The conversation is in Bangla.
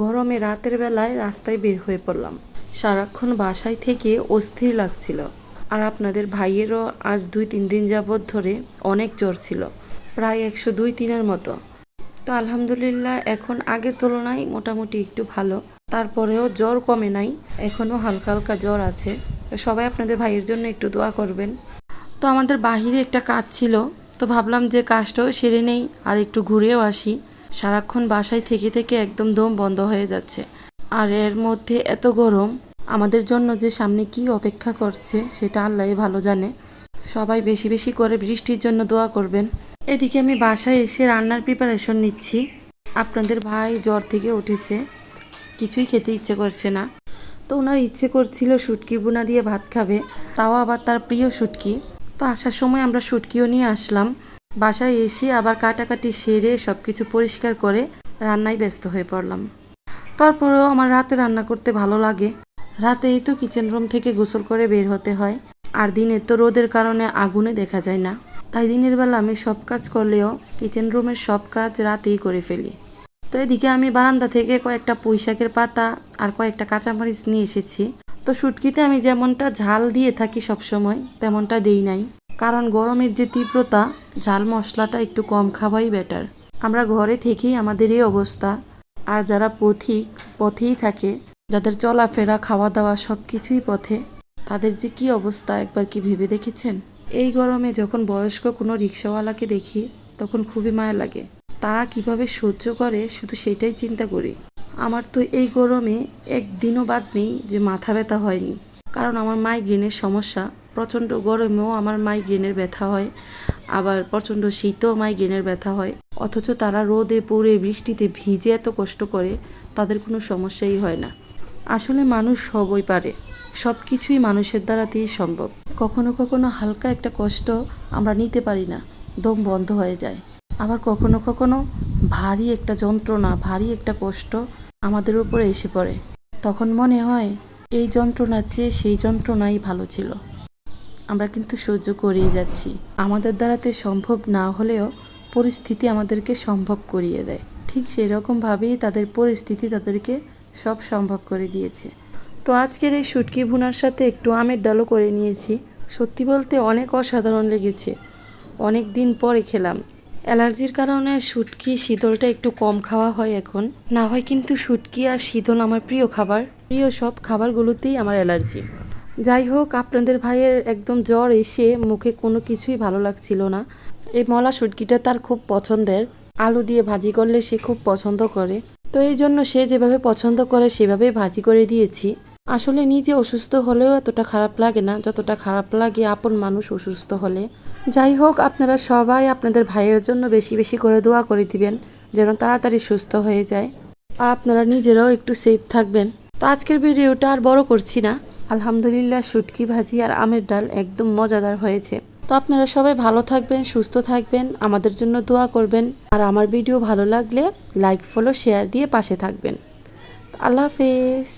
গরমে রাতের বেলায় রাস্তায় বের হয়ে পড়লাম। সারাক্ষণ বাসায় থেকে অস্থির লাগছিল। আর আপনাদের ভাইয়েরও আজ দুই তিন দিন যাবৎ ধরে অনেক জ্বর ছিল। প্রায় একশো দুই তিনের মতো। তো আলহামদুলিল্লাহ, এখন আগের তুলনায় মোটামুটি একটু ভালো। তারপরেও জ্বর কমে নাই, এখনও হালকা হালকা জ্বর আছে। সবাই আপনাদের ভাইয়ের জন্য একটু দোয়া করবেন। তো আমাদের বাহিরে একটা কাজ ছিল, তো ভাবলাম যে কাজটাও সেরে নেই, আর একটু ঘুরেও আসি। সারাক্ষণ বাসায় থেকে থেকে একদম দম বন্ধ হয়ে যাচ্ছে। আর এর মধ্যে এত গরম, আমাদের জন্য যে সামনে কি অপেক্ষা করছে, সেটা আল্লাহ ভালো জানে। সবাই বেশি বেশি করে বৃষ্টির জন্য দোয়া করবেন। এদিকে আমি বাসায় এসে রান্নার প্রিপারেশন নিচ্ছি। আপনাদের ভাই জ্বর থেকে উঠেছে। কিছুই খেতে ইচ্ছে করছে না। তো ওনার ইচ্ছে করছিল শুটকি বুনা দিয়ে ভাত খাবে, তাও আবার তার প্রিয় শুটকি। তো আসার সময় আমরা শুটকিও নিয়ে আসলাম। বাসায় এসে আবার কাটাকাটি সেরে সব কিছু পরিষ্কার করে রান্নায় ব্যস্ত হয়ে পড়লাম। তারপরেও আমার রাতে রান্না করতে ভালো লাগে। রাতেই তো কিচেন রুম থেকে গোসল করে বের হতে হয়। আর দিনে তো রোদের কারণে আগুনে দেখা যায় না। তাই দিনের বেলা আমি সব কাজ করলেও কিচেন রুমের সব কাজ রাতেই করে ফেলি। তো এদিকে আমি বারান্দা থেকে কয়েকটা পুঁই শাকের পাতা আর কয়েকটা কাঁচামরিচ নিয়ে এসেছি। তো শুটকিতে আমি যেমনটা ঝাল দিয়ে থাকি সবসময়, তেমনটা দেই নাই। কারণ গরমের যে তীব্রতা, ঝাল মশলাটা একটু কম খাওয়াই বেটার আমরা ঘরে থেকেই আমাদের এই অবস্থা। আর যারা পথিক, পথেই থাকে, যাদের চলাফেরা খাওয়া দাওয়া সব কিছুই পথে, তাদের যে কি অবস্থা, একবার কি ভেবে দেখেছেন? এই গরমে যখন বয়স্ক কোনো রিক্সাওয়ালাকে দেখি, তখন খুবই মায়া লাগে। তারা কীভাবে সহ্য করে, শুধু সেটাই চিন্তা করি। আমার তো এই গরমে একদিনও বাদ নেই যে মাথা ব্যথা হয়নি। কারণ আমার মাইগ্রেনের সমস্যা। প্রচণ্ড গরমেও আমার মাইগ্রেনের ব্যথা হয়। আবার প্রচণ্ড শীতেও মাইগ্রেনের ব্যথা হয়। অথচ তারা রোদে পড়ে বৃষ্টিতে ভিজে এত কষ্ট করে, তাদের কোনো সমস্যাই হয় না। আসলে মানুষ সবই পারে। সব কিছুই মানুষের দ্বারাতেই সম্ভব। কখনো কখনো হালকা একটা কষ্ট আমরা নিতে পারি না, দম বন্ধ হয়ে যায়। আবার কখনো কখনো ভারী একটা যন্ত্রণা, ভারী একটা কষ্ট আমাদের উপরে এসে পড়ে। তখন মনে হয়, এই যন্ত্রণার চেয়ে সেই যন্ত্রণাই ভালো ছিল। আমরা কিন্তু সহ্য করিয়ে যাচ্ছি। আমাদের দ্বারাতে সম্ভব না হলেও পরিস্থিতি আমাদেরকে সম্ভব করিয়ে দেয়। ঠিক সেই রকমভাবেই তাদের পরিস্থিতি তাদেরকে সব সম্ভব করে দিয়েছে। তো আজকের এই শুটকি ভুনার সাথে একটু আমের ডালও করে নিয়েছি। সত্যি বলতে অনেক অসাধারণ লেগেছে। অনেক দিন পরে খেলাম। অ্যালার্জির কারণে শুটকি শীতলটা একটু কম খাওয়া হয় এখন। না হয় কিন্তু শুটকি আর শীতল আমার প্রিয় খাবার। প্রিয় সব খাবারগুলোতেই আমার অ্যালার্জি। যাই হোক, আপনাদের ভাইয়ের একদম জ্বর এসে মুখে কোনো কিছুই ভালো লাগছিল না। এই মলা শুটকিটা তার খুব পছন্দের। আলু দিয়ে ভাজি করলে সে খুব পছন্দ করে। তো এই জন্য সে যেভাবে পছন্দ করে, সেভাবেই ভাজি করে দিয়েছি। আসলে নিজে অসুস্থ হলেও এতটা খারাপ লাগে না, যতটা খারাপ লাগে আপন মানুষ অসুস্থ হলে। যাই হোক, আপনারা সবাই আপনাদের ভাইয়ের জন্য বেশি বেশি করে দোয়া করে দিবেন, যেন তাড়াতাড়ি সুস্থ হয়ে যায়। আর আপনারা নিজেরাও একটু সেফ থাকবেন। তো আজকের ভিডিওটা আর বড় করছি না। আলহামদুলিল্লাহ, শুটকি ভাজি আর আমের ডাল একদম মজাদার হয়েছে। তো আপনারা সবাই ভালো থাকবেন, সুস্থ থাকবেন, আমাদের জন্য দোয়া করবেন। আর আমার ভিডিও ভালো লাগলে লাইক ফলো শেয়ার দিয়ে পাশে থাকবেন। আল্লাহ হাফেজ।